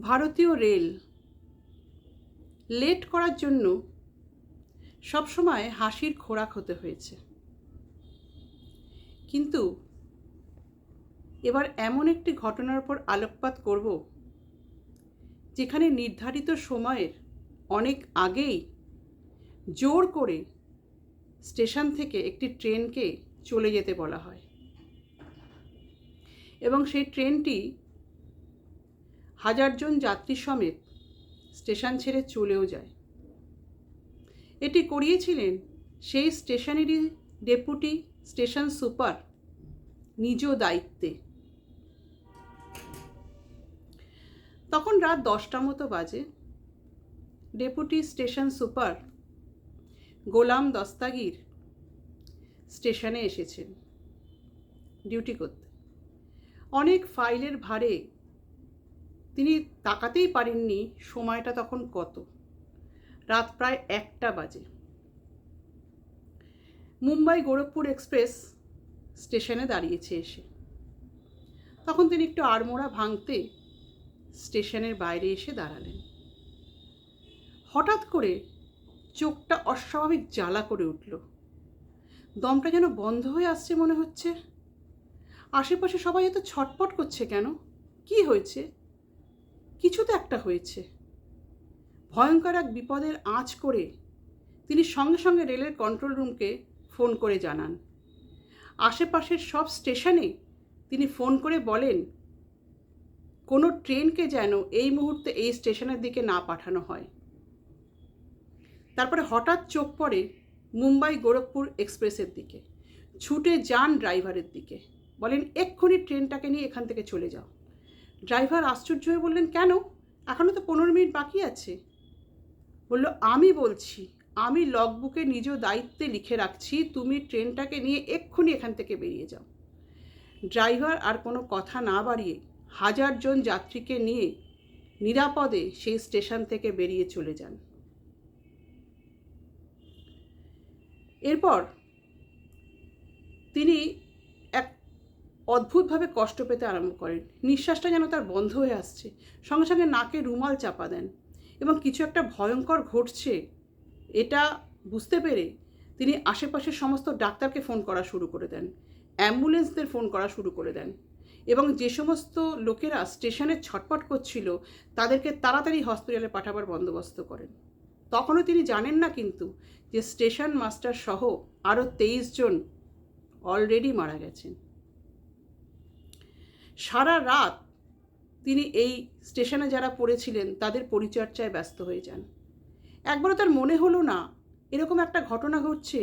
ভারতীয় rail. Late করার জন্য সবসময় হাসির খোরাক হতে হয়েছে। কিন্তু এবার এমন একটি ঘটনার উপর আলোকপাত করব যেখানে নির্ধারিত সময়ের অনেক আগেই জোর করে স্টেশন থেকে একটি ট্রেনকে চলে যেতে বলা হয়। এবং সেই ট্রেনটি হাজারজন যাত্রী সমেত স্টেশন ছেড়ে চলেও যায়। এটি করিয়েছিলেন সেই স্টেশনেরই ডেপুটি স্টেশন সুপার নিজ দায়িত্বে। তখন রাত দশটা মতো বাজে। Deputy station super Golam Dastagir স্টেশনে এসেছেন ডিউটি করতে। অনেক ফাইলের ভারে তিনি তাকাতেই পারেননি সময়টা তখন কত। রাত প্রায় একটা বাজে। মুম্বাই গোরখপুর এক্সপ্রেস স্টেশনে দাঁড়িয়েছে এসে। তখন তিনি একটু আড়মোড়া ভাঙতে স্টেশনের বাইরে এসে দাঁড়ালেন। হঠাৎ করে চোখটা অস্বাভাবিক জ্বালা করে উঠল। দমটা যেন বন্ধ হয়ে আসছে মনে হচ্ছে। আশেপাশে সবাই এত ছটপট করছে কেন? কি হয়েছে? কিছু তো একটা হয়েছে। ভয়ঙ্কর এক বিপদের আঁচ করে তিনি সঙ্গে সঙ্গে রেলের কন্ট্রোল রুমকে ফোন করে জানান। আশেপাশের সব স্টেশনে তিনি ফোন করে বলেন, কোনো ট্রেনকে যেন এই মুহূর্তে এই স্টেশনের দিকে না পাঠানো হয়। তারপরে হঠাৎ চোখ পড়ে মুম্বাই গোরখপুর এক্সপ্রেসের দিকে। ছুটে যান ড্রাইভারের দিকে। বলেন, এক্ষুনি ট্রেনটাকে নিয়ে এখান থেকে চলে যাও। ড্রাইভার আশ্চর্য হয়ে বললেন, কেন? এখনও তো পনেরো মিনিট বাকি আছে। বলল, আমি বলছি, আমি লগবুকে নিজ দায়িত্বে লিখে রাখছি, তুমি ট্রেনটাকে নিয়ে এক্ষুনি এখান থেকে বেরিয়ে যাও। ড্রাইভার আর কোনো কথা না বাড়িয়ে হাজারজন যাত্রীকে নিয়ে নিরাপদে সেই স্টেশন থেকে বেরিয়ে চলে যান। এরপর তিনি অদ্ভুতভাবে কষ্ট পেতে আরম্ভ করেন। নিঃশ্বাসটা যেন তার বন্ধ হয়ে আসছে। সঙ্গে সঙ্গে নাকে রুমাল চাপা দেন এবং কিছু একটা ভয়ঙ্কর ঘটছে, এটা বুঝতে পেরে তিনি আশেপাশের সমস্ত ডাক্তারকে ফোন করা শুরু করে দেন। অ্যাম্বুলেন্সদের ফোন করা শুরু করে দেন এবং যে সমস্ত লোকেরা স্টেশনে ছটপট করছিল, তাদেরকে তাড়াতাড়ি হসপিটালে পাঠাবার বন্দোবস্ত করেন। তখনও তিনি জানেন না কিন্তু যে স্টেশন মাস্টার সহ আরও তেইশ জন অলরেডি মারা গেছেন। সারা রাত তিনি এই স্টেশনে যারা পড়েছিলেন, তাদের পরিচর্যায় ব্যস্ত হয়ে যান। একবারও তার মনে হলো না, এরকম একটা ঘটনা ঘটছে,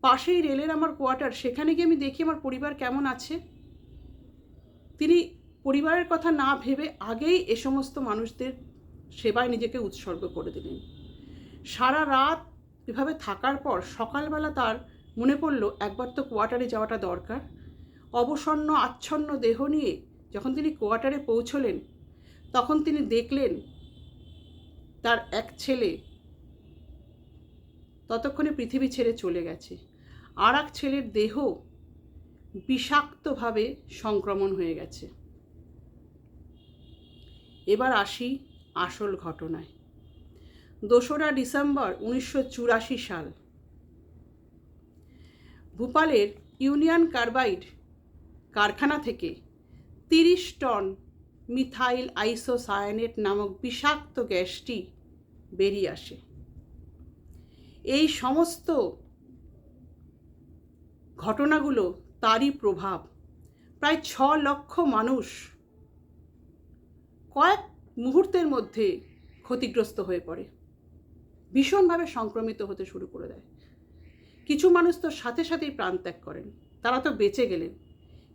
পাশেই রেলের আমার কোয়ার্টার, সেখানে গিয়ে আমি দেখি আমার পরিবার কেমন আছে? তিনি পরিবারের কথা না ভেবে আগেই এ সমস্ত মানুষদের সেবায় নিজেকে উৎসর্গ করে দিলেন। সারা রাত এভাবে থাকার পর সকালবেলা তার মনে পড়ল, একবার তো কোয়ার্টারে যাওয়াটা দরকার। অবসন্ন, আচ্ছন্ন দেহ নিয়ে যখন তিনি কোয়ার্টারে পৌঁছলেন, তখন তিনি দেখলেন তার এক ছেলে ততক্ষণে পৃথিবী ছেড়ে চলে গেছে। আর এক ছেলের দেহ বিষাক্তভাবে সংক্রমণ হয়ে গেছে। এবার আসি আসল ঘটনায়। দোসরা ডিসেম্বর উনিশশো চুরাশি সাল। ভূপালের ইউনিয়ন কার্বাইড কারখানা থেকে তিরিশ টন মিথাইল আইসোসায়ানেট নামক বিষাক্ত গ্যাসটি বেরিয়ে আসে। এই সমস্ত ঘটনাগুলো তারই প্রভাব। প্রায় ছ লক্ষ মানুষ কয়েক মুহূর্তের মধ্যে ক্ষতিগ্রস্ত হয়ে পড়ে। ভীষণভাবে সংক্রমিত হতে শুরু করে দেয়। কিছু মানুষ তো সাথে সাথেই প্রাণ ত্যাগ করেন। তারা তো বেঁচে গেলেন।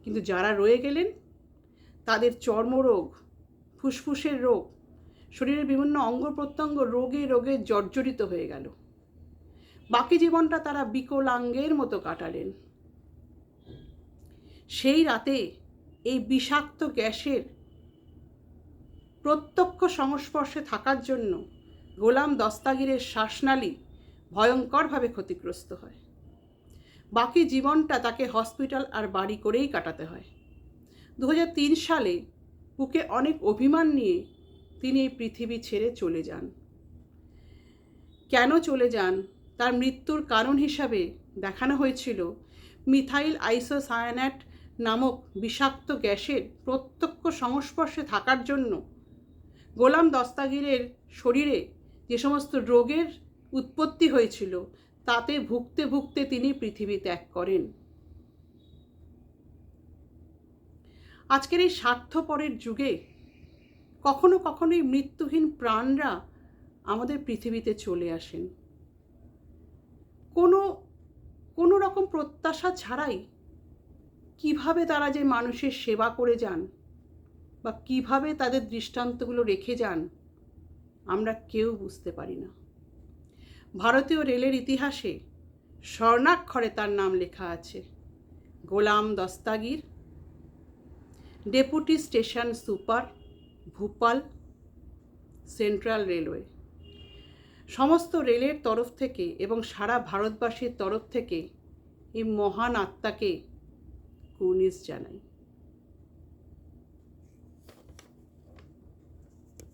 কিন্তু যারা রয়ে গেলেন তাদের চর্মরোগ, ফুসফুসের রোগ, শরীরের বিভিন্ন অঙ্গ প্রত্যঙ্গ রোগে রোগে জর্জরিত হয়ে গেল। বাকি জীবনটা তারা বিকলাঙ্গের মতো কাটালেন। সেই রাতে এই বিষাক্ত গ্যাসের প্রত্যক্ষ সংস্পর্শে থাকার জন্য গোলাম দস্তাগিরের শ্বাসনালী ভয়ঙ্করভাবে ক্ষতিগ্রস্ত হয়। বাকি জীবনটা তাকে হসপিটাল আর বাড়ি করেই কাটাতে হয়। দু হাজার তিন সালে বুকে অনেক অভিমান নিয়ে তিনি এই পৃথিবী ছেড়ে চলে যান। কেন চলে যান? তার মৃত্যুর কারণ হিসাবে দেখানো হয়েছিল মিথাইল আইসোসায়ানাট নামক বিষাক্ত গ্যাসের প্রত্যক্ষ সংস্পর্শে থাকার জন্য গোলাম দস্তাগিরের শরীরে যে সমস্ত রোগের উৎপত্তি হয়েছিল, তাতে ভুগতে ভুগতে তিনি পৃথিবী ত্যাগ করেন। আজকের এই স্বার্থপরের যুগে কখনো কখনো এই মৃত্যুহীন প্রাণরা আমাদের পৃথিবীতে চলে আসেন। কোনো কোনো রকম প্রত্যাশা ছাড়াই কীভাবে তারা যে মানুষের সেবা করে যান বা কীভাবে তাদের দৃষ্টান্তগুলো রেখে যান, আমরা কেউ বুঝতে পারি না। ভারতীয় রেলের ইতিহাসে স্বর্ণাক্ষরে তার নাম লেখা আছে, Golam Dastagir deputy station super Bhopal, central railway. সমস্ত রেলের তরফ থেকে এবং সারা ভারতবাসীর তরফ থেকে এই মহান আত্মাকে কুর্নিশ জানাই।